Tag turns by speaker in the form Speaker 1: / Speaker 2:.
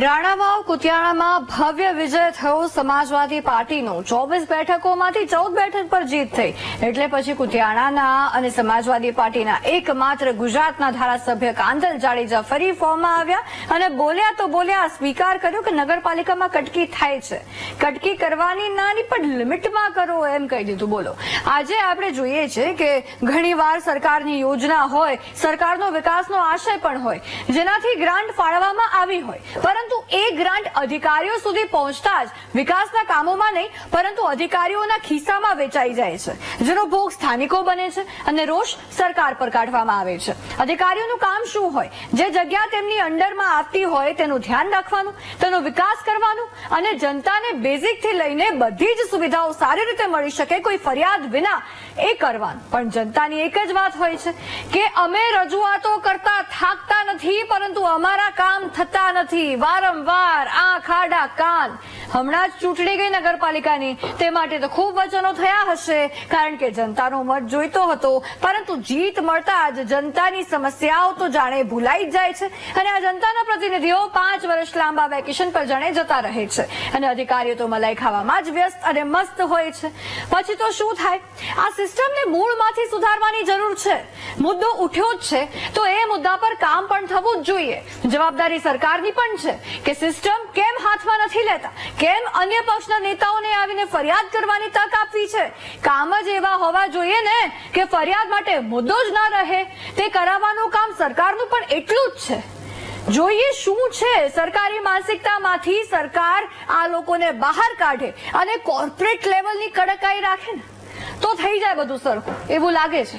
Speaker 1: રાણાવાવ, કુતિયાણામાં ભવ્ય વિજય થયો. સમાજવાદી પાર્ટીનો ચોવીસ બેઠકોમાંથી ચૌદ બેઠક પર જીત થઈ. એટલે પછી કુતિયાણાના અને સમાજવાદી પાર્ટીના એકમાત્ર ગુજરાતના ધારાસભ્ય કાંધલ જાડેજા ફરી ફોર્મમાં આવ્યા અને બોલ્યા તો બોલ્યા, સ્વીકાર કર્યો કે નગરપાલિકામાં કટકી થાય છે. કટકી કરવાની નાની પણ લિમિટમાં કરો એમ કહી દીધું. બોલો. આજે આપણે જોઈએ છે કે ઘણીવાર સરકારની યોજના હોય, સરકારનો વિકાસનો આશય પણ હોય, જેનાથી ગ્રાન્ટ ફાળવવામાં આવી હોય. પરંતુ એ ગ્રાન્ટ અધિકારીઓ સુધી પહોંચતા જ વિકાસના કામોમાં નહીં, પરંતુ અધિકારીઓના ખિસ્સામાં વેચાઈ જાય છે, જેનો ભોગ સ્થાનિકો બને છે અને રોષ સરકાર પર કાઢવામાં આવે છે. અધિકારીઓનું કામ શું હોય? જે જગ્યા તેમની અંડરમાં આવતી હોય તેનું ધ્યાન રાખવાનું, તેનો વિકાસ કરવાનું અને જનતાને બેઝિકથી લઈને બધી જ સુવિધાઓ સારી રીતે મળી શકે કોઈ ફરિયાદ વિના એ કરવાનું. પણ જનતાની એક જ વાત હોય છે કે અમે રજૂઆતો કરતા થાકતા નથી, પરંતુ અમારા કામ થતા નથી. વારંવાર આ ખાડા કાન. હમણાં જ ચૂંટણી ગઈ નગરપાલિકાની. તે માટે તો ખૂબ વચનો થયા હશે, કારણ કે જનતાનો મત જોઈતો હતો. પરંતુ જીત મળતા જ જનતાની સમસ્યાઓ તો જાણે ભૂલાઈ જ જાય છે. અને આ જનતાના પ્રતિનિધિઓ પાંચ વર્ષ લાંબા વેકેશન પર જાણે જતા રહે છે. અને અધિકારીઓ તો મલાઈ ખાવામાં જ વ્યસ્ત અને મસ્ત હોય છે. પછી તો શું થાય? આ સિસ્ટમને મૂળમાંથી સુધારવાની જરૂર છે. મુદ્દો ઉઠ્યો જ છે, તો એ મુદ્દા પર કામ પણ થવું જ જોઈએ. જવાબદારી સરકારની પણ છે કે સિસ્ટમ કેમ હાથમાં નથી લેતા, કેમ અન્ય પક્ષના નેતાઓને આવીને ફરિયાદ કરવાની તક આપવી છે. કામ જ એવા હોવા જોઈએ ને કે ફરિયાદ માટે મુદ્દો જ ના રહે, તે કરાવવાનું કામ સરકારનું પણ એટલું જ છે. જોઈએ શું છે સરકારી માનસિકતામાંથી સરકાર આ લોકોને બહાર કાઢે અને કોર્પોરેટ લેવલની કડકાઈ રાખે ને? તો થઈ જાય બધું સરખું, એવું લાગે છે.